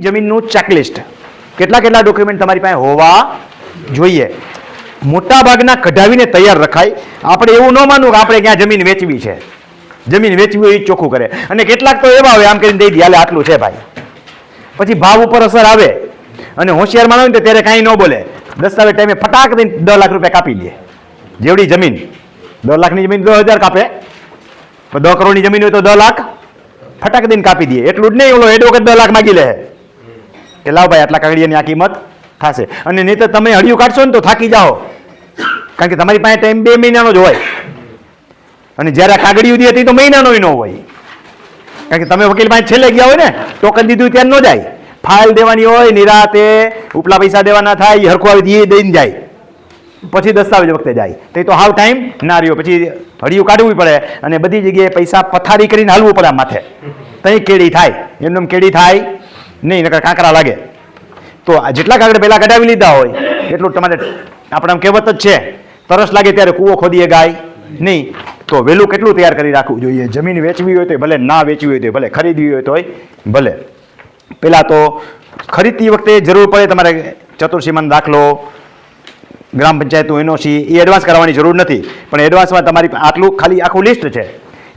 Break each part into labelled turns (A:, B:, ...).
A: જમીનનું ચેકલિસ્ટ કેટલા કેટલા ડોક્યુમેન્ટ તમારી પાસે હોવા જોઈએ? મોટા ભાગના કઢાવીને તૈયાર રખાય. આપણે એવું ન માનવું કે આપણે ક્યાં જમીન વેચવી છે. જમીન વેચવી હોય એ ચોખ્ખું કરે. અને કેટલાક તો એવા હોય, આમ કરીને દઈ દે આટલું છે ભાઈ. પછી ભાવ ઉપર અસર આવે. અને હોશિયાર માણસ ને ત્યારે કાંઈ ન બોલે. દસ્તાવેજ ટાઈમે ફટાક દઈને દસ લાખ રૂપિયા કાપી લે જેવડી જમીન. દસ લાખની જમીન દસ હજાર કાપે. દસ કરોડની જમીન હોય તો દસ લાખ ફટાક દઈને કાપી દે. એટલું જ નહીં, ઓલો એડવોકેટ દસ લાખ માગી લે. કે લાવ ભાઈ, આટલા કાગળિયાની આ કિંમત થશે. અને નહીં તો તમે હળિયું કાઢશો ને તો થાકી જાઓ. કારણ કે તમારી પાસે ટાઈમ બે મહિનાનો જ હોય. અને જ્યારે આ ઉધી હતી તો મહિનાનો ન હોય. કારણ કે તમે વકીલ પાસે છેલ્લે ગયા હોય ને, ટોકન દીધું ત્યાં ન જાય ફાઇલ દેવાની હોય, નિરાતે ઉપલા પૈસા દેવાના થાય એ હરખું આવી દઈને જાય. પછી દસ્તાવેજ વખતે જાય. તો તો હાવ ટાઈમ ના રહ્યો. પછી હળિયું કાઢવું પડે અને બધી જગ્યાએ પૈસા પથારી કરીને હાલવું પડે માથે. તઈ કેડી થાય. એમને કેડી થાય નહીં, નકર કાંકરા લાગે. તો જેટલા કાગળ પહેલાં કઢાવી લીધા હોય, એટલું તમારે આપણે આમ કહેવત જ છે. તરસ લાગે ત્યારે કૂવો ખોદીએ ગાય. નહીં, તો વહેલું કેટલું તૈયાર કરી રાખવું જોઈએ? જમીન વેચવી હોય તો ભલે, ના વેચવી હોય તો ભલે, ખરીદવી હોય તોય ભલે. પહેલાં તો ખરીદતી વખતે જરૂર પડે તમારે ચતુર્સીમાન દાખલો, ગ્રામ પંચાયતનું એનઓસી, એ એડવાન્સ કરાવવાની જરૂર નથી. પણ એડવાન્સમાં તમારી આટલું ખાલી આખું લિસ્ટ છે.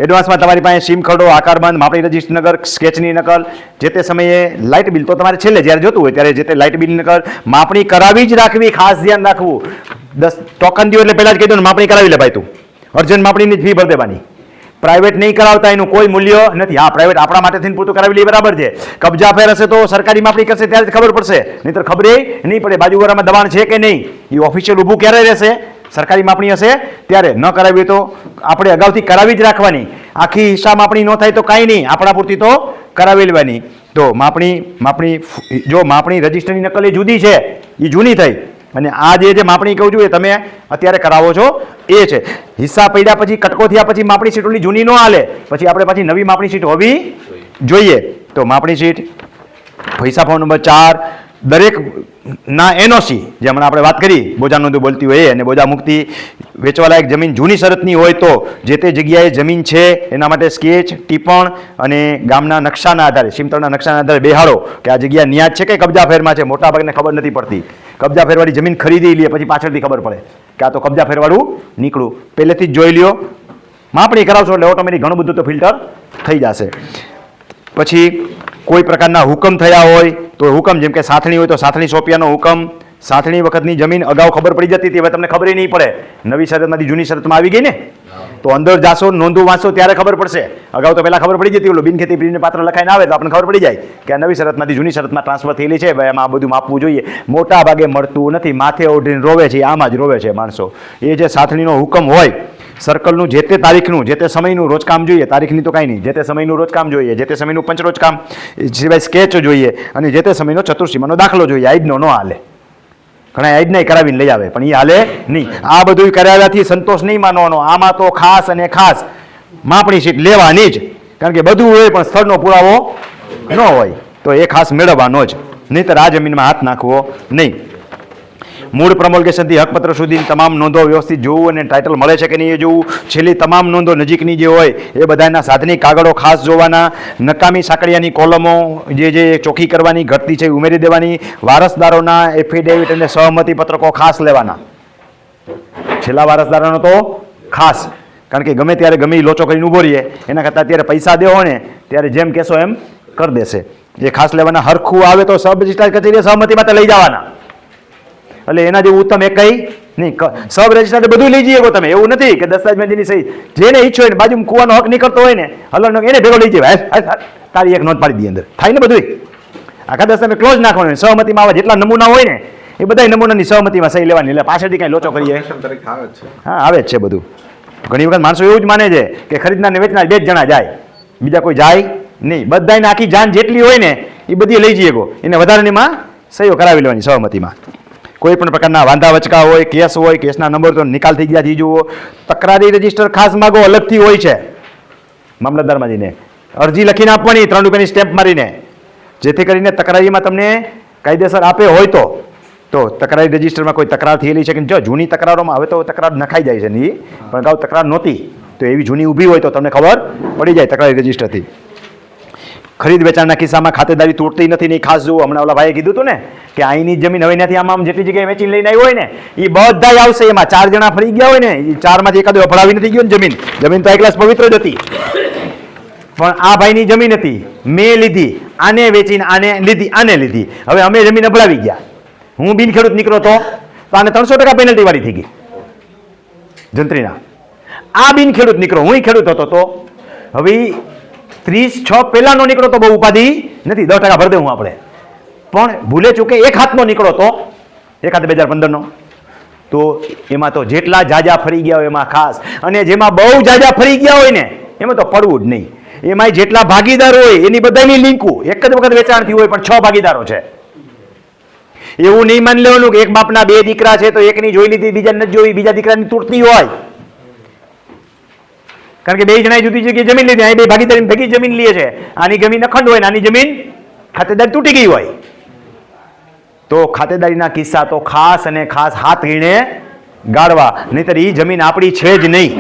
A: એડવાન્સમાં તમારી પાસે સિમ ખરડો, આકારબંધ, માપણી રજિસ્ટર નગર, સ્કેચની નકલ, જે તે સમયે લાઇટ બિલ તો તમારે છેલ્લે જ્યારે જોતું હોય ત્યારે જે તે લાઇટ બિલની નકલ માપણી કરાવી જ રાખવી, ખાસ ધ્યાન રાખવું. દસ ટોકન દિવસ એટલે પહેલાં જ કહી દો ને, માપણી કરાવી લે ભાઈ તું. અર્જન્ટ માપણીની જ ફી ભર દેવાની. પ્રાઇવેટ નહીં કરાવતા, એનું કોઈ મૂલ્ય નથી. હા, પ્રાઇવેટ આપણા માટે થઈને પૂરતું કરાવી લઈએ બરાબર છે. કબજા ફેર હશે તો સરકારી માપણી કરશે, ત્યારે જ ખબર પડશે. નહીંતર ખબર નહીં પડે, બાજુવાળામાં દબાણ છે કે નહીં? એ ઓફિશિયલ ઊભું ક્યારે રહેશે? સરકારી માપણી હશે, ત્યારે ન કરાવી તો આપણે અગાઉથી કરાવી જ રાખવાની. આખી હિસ્સા માપણી ન થાય તો કાંઈ નહીં આપણા પૂરતી તો કરાવી લેવાની. તો માપણી માપણી, જો માપણી રજિસ્ટરની નકલ એ જુદી છે એ જૂની થઈ. અને આ જે જે માપણી કહું છું એ તમે અત્યારે કરાવો છો, એ છે. હિસ્સા પડ્યા પછી, કટકો થયા પછી માપણી સીટોની જૂની ન હાલે. પછી આપણે પાછી નવી માપણી સીટ હોવી જોઈએ. તો માપણી સીટ, પૈસા ફોન નંબર ચાર દરેક ના એનઓસી, જે હમણાં આપણે વાત કરી બોજા નોંધો બોલતી હોય અને બોજા મુક્તિ વેચવાલાયક જમીન જૂની શરતની હોય તો જે તે જગ્યાએ જમીન છે, એના માટે સ્કેચ ટીપણ અને ગામના નકશાના આધારે, સીમતળના નકશાના આધારે બેહાડો કે આ જગ્યા નિયાજ છે કે કબજા ફેરમાં છે, મોટા ભાગને ખબર નથી પડતી. કબજા ફેરવાળી જમીન ખરીદી લે, પછી પાછળથી ખબર પડે કે આ તો કબજા ફેરવાળું નીકળું પહેલેથી જ જોઈ લ્યો. માપણી કરાવશો એટલે ઓટોમેટિક ઘણું બધું તો ફિલ્ટર થઈ જશે. પછી કોઈ પ્રકારના હુકમ થયા હોય તો હુકમ, જેમ કે સાથણી હોય તો સાથણી સોંપ્યાનો હુકમ. સાથણી વખતની જમીન અગાઉ ખબર પડી જતી હતી, હવે તમને ખબર નહીં પડે. નવી શરતમાંથી જૂની શરતમાં આવી ગઈ ને? તો અંદર જાશો, નોંધો વાંચશો, ત્યારે ખબર પડશે. અગાઉ તો પહેલાં ખબર પડી જતી ઓલું બિનખેતી પ્રીને પાત્ર લખાઈને આવે તો આપણને ખબર પડી જાય કે આ નવી શરતમાંથી જૂની શરતમાં ટ્રાન્સફર થયેલી છે. ભાઈ એમાં આ બધું માપવું જોઈએ. મોટા ભાગે મળતું નથી. માથે ઓઢીને રોવે છે, આમાં જ રોવે છે માણસો. એ જે સાથણીનો હુકમ હોય સર્કલનું જે તે તારીખનું, જે તે સમયનું રોજકામ જોઈએ, તારીખની તો કાંઈ નહીં. જે તે સમયનું રોજકામ જોઈએ, જે તે સમયનું પંચરોજ કામ સિવાય સ્કેચ જોઈએ અને જે તે સમયનો ચતુર્સીમાનો દાખલો જોઈએ. આઈડનો ન હાલે. ઘણા આઈડના કરાવીને લઈ આવે, પણ એ હાલે નહીં. આ બધું કરાવ્યાથી સંતોષ નહીં માનવાનો. આમાં તો ખાસ અને ખાસ માપણી સીટ લેવાની જ. કારણ કે બધું હોય પણ સ્થળનો પુરાવો ન હોય. તો એ ખાસ મેળવવાનો જ. નહીંતર આ જમીનમાં હાથ નાખવો નહીં. મૂળ પ્રમોલ્ગેશનથી હકપત્ર સુધીની તમામ નોંધો વ્યવસ્થિત જોવું અને ટાઇટલ મળે છે કે નહીં એ જોવું. છેલ્લી તમામ નોંધો નજીકની જે હોય એ બધાના સાધનિક કાગળો ખાસ જોવાના. નકામી સાંકળિયાની કોલમો જે જે ચોખ્ખી કરવાની, ઘટતી છે ઉમેરી દેવાની. વારસદારોના એફિડેવિટ અને સહમતિ પત્રકો ખાસ લેવાના. છેલ્લા વારસદારોનો તો ખાસ. કારણ કે ગમે ત્યારે ગમે લોચો કરીને ઊભો રહીએ, એના કરતાં અત્યારે પૈસા દેવો ને, ત્યારે જેમ કહેશો એમ કરી દેશે. જે ખાસ લેવાના. હરખું આવે તો સબ રજિસ્ટ્રાર કચેરીએ સહમતિ માટે લઈ જવાના. એટલે એના જેવું ઉત્તમ એક કઈ નહીં. સબ રજિસ્ટર બધું લઈ જઈએ તમે. એવું નથી કે દસ્તાવેજની સહી જેને ઈચ્છો હોય ને બાજુ કુવાનો હક નીકળતો હોય ને હલો એને ભેગો લઈ જાય. તારી એક નોંધ પાડી દઈએ અંદર. થાય ને બધું આખા દસ્તાવેજ ક્લોઝ નાખવાનું. સહમતિમાં આવા જેટલા નમૂના હોય ને એ બધા નમૂનાની સહમતિમાં સહી લેવાની. એટલે પાછળથી કાંઈ લોચો કરીએ. હા આવે જ છે બધું. ઘણી વખત માણસો એવું જ માને છે કે ખરીદનાર ને વેચનાર બે જ જણા જાય. બીજા કોઈ જાય નહીં. બધાને આખી જાન જેટલી હોય ને એ બધી લઈ જઈએ ગો એને વધારાનીમાં સહીઓ કરાવી લેવાની સહમતિમાં. કોઈ પણ પ્રકારના વાંધા વચકા હોય, કેસ હોય, કેસના નંબર તો નિકાલ થઈ ગયા જુઓ. તકરારી રજિસ્ટર ખાસ માગો, અલગથી હોય છે. મામલતદારમાં જઈને અરજી લખીને આપવાની, ત્રણ રૂપિયાની સ્ટેમ્પ મારીને. જેથી કરીને તકરારીમાં તમને કાયદેસર આપે હોય તો. તો તકરારી રજીસ્ટરમાં કોઈ તકરાર થયેલી છે કે જો જૂની તકરારોમાં હવે તો તકરાર નખાઈ જાય છે નહીં પણ અગાઉ તકરાર નહોતી, તો એવી જૂની ઊભી હોય તો તમને ખબર પડી જાય તકરારી રજીસ્ટરથી. ખરીદ વેચાણના કિસ્સામાં ખાતેદારી તૂટતી નથી ને ખાસ જુઓ, હમણાં ઓલા ભાઈએ કીધું હતું ને કે અહીંની જમીન હવે ત્યાંથી આમ આમ જેટલી જગ્યાએ વેચીને લઈને આવ્યો હોય ને એ બધા આવશે એમાં. ચાર જણા ફરી ગયા હોય ને એ ચારમાંથી એકાદો અફડાવી નથી ગયો ને જમીન. જમીન તો એક ક્લાસ પવિત્ર જ હતી. પણ આ ભાઈની જમીન હતી, મેં લીધી, આને વેચીને આને લીધી આને લીધી. હવે અમે જમીન અભડાવી ગયા. હું બિન ખેડૂત નીકળો તો આને ત્રણસો ટકા પેનલ્ટી વાળી થઈ ગઈ. જંત્રીના. આ બિન ખેડૂત નીકળો હું ખેડૂત હતો તો. હવે ત્રીસ, છ, પહેલાનો નીકળો તો બહુ ઉપાધિ નથી. દસ ટકા ભરી દઉં આપણે. પણ ભૂલે ચૂકે એક હાથનો નીકળો તો, એક હાથ બે હજાર પંદરનો. તો એમાં તો જેટલા જાજા ફરી ગયા હોય એમાં ખાસ. અને જેમાં બહુ જાજા ફરી ગયા હોય ને, એમાં તો પડવું જ નહીં. એમાં જેટલા ભાગીદાર હોય, એની બધાની લિંકુ એક જ વખત વેચાણ થયું હોય, પણ છ ભાગીદારો છે. એવું નહીં માની લેવાનું કે એક બાપના બે દીકરા છે તો એકની જોઈ લીધી બીજા નથી જોઈ, બીજા દીકરાની તૂટતી હોય. કારણ કે બે જણા જુદી જગ્યાએ જમીન લીધી. અહીં બે ભાગીદારી ભેગી જમીન લે છે. આની જમીન અખંડ હોય આની જમીન ખાતેદારી તૂટી ગઈ હોય. તો ખાતેદારીના કિસ્સા તો ખાસ અને ખાસ હાથ વીણે ગાળવા. નહીતર એ જમીન આપણી છે જ નહીં.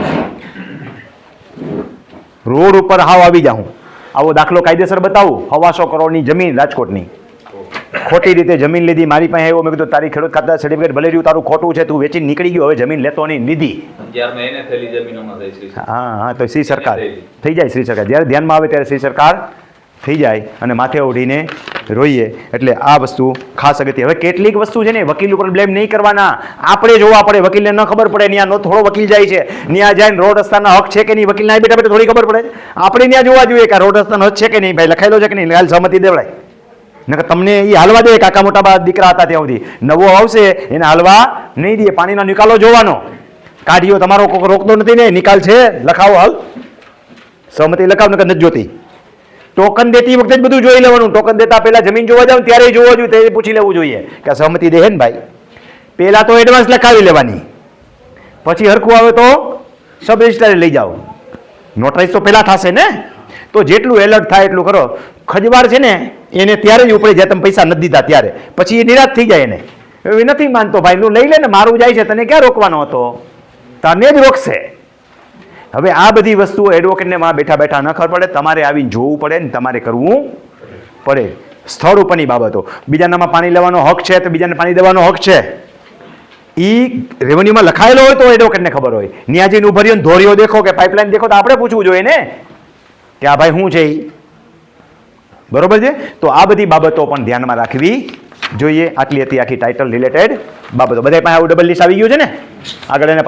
A: રોડ ઉપર હાવ આવી જાઉં. આવો દાખલો કાયદેસર બતાવું. હવાસો કરોડની જમીન રાજકોટની. ખોટી રીતે જમીન લીધી મારી પાસે આવ્યો મેં કીધું તારી ખેડૂત ખાતા સર્ટિફિકેટ ભલે રહ્યું તારું ખોટું છે તું વેચી નીકળી ગયો હવે જમીન લેતો નહીં લીધી હા હા તો શ્રી સરકાર. થઈ જાય શ્રી સરકાર. જ્યારે ધ્યાનમાં આવે ત્યારે શ્રી સરકાર થઈ જાય અને માથે ઓઢીને રોઈએ. એટલે આ વસ્તુ ખાસ અગત્ય હવે કેટલીક વસ્તુ છે ને વકીલ ઉપર બ્લેમ નહીં કરવાના. આપણે જોવા પડે વકીલને ન ખબર પડે ત્યાં નો થોડો વકીલ જાય છે. ત્યાં જાય રોડ રસ્તાના હક છે કે નહીં વકીલના બેઠા બેઠા થોડી ખબર પડે. આપણે ત્યાં જોવા જોઈએ કે રોડ રસ્તાનો હક છે કે નહીં ભાઈ લખાયેલો છે કે નહીં લાલ સહમતિ દેવડાય. નકર તમને એ હાલવા દે, કાકા મોટા દીકરા હતા ત્યાં સુધી. નવો આવશે, એને હાલવા નહીં દે, પાણીનો નિકાલો જોવાનો. કાઢીઓ, તમારો કોક રોકતો નથી ને, નિકાલ છે, લખાવો હાલ. સહમતિ લખાવ, નકર નથી જોતી. ટોકન દેતી વખતે જ બધું જોઈ લેવાનું. ટોકન દેતા પહેલા જમીન જોવા જાવ ત્યારે જોવા જોઈએ તે પૂછી લેવું જોઈએ. કે સહમતિ દે ને ભાઈ? પહેલા તો એડવાન્સ લખાવી લેવાની. પછી હરખું આવે તો સબ રજિસ્ટ્રારે લઈ જાઓ. નોટરાઇઝ તો પહેલાં થશે ને? તો જેટલું એલર્ટ થાય એટલું કરો. ખજવાર છે ને એને ત્યારે જ ઉપડે જ્યાં, તમે પૈસા નથી દીધા ત્યારે. પછી એ નિરાશ થઈ જાય એને. એ નથી માનતો ભાઈ નું લઈ લે ને, મારું જાય છે, તને ક્યાં રોકવાનો હતો? તને જ રોકશે. હવે આ બધી વસ્તુઓ એડવોકેટને માં બેઠા બેઠા ન ખબર પડે, તમારે આવીને જોવું પડે ને તમારે કરવું પડે. સ્થળ ઉપરની બાબતો. બીજાનામાં પાણી લેવાનો હક છે, તો બીજાને પાણી દેવાનો હક છે. એ રેવન્યુમાં લખાયેલો હોય તો એડવોકેટને ખબર હોય. ન્યાજીને જઈને ઊભા ને ધોરીઓ દેખો કે પાઇપલાઇન દેખો તો આપણે પૂછવું જોઈએ ને. કે આ ભાઈ શું છે ઈ? બરોબર છે? તો આ બધી બાબતો પણ ધ્યાનમાં રાખવી જોઈએ. આટલી હતી આખી ટાઇટલ રિલેટેડ બાબતો. બધા પાસે આવું ડબલ લિસ્ટ આવી ગયું છે ને? આગળ એને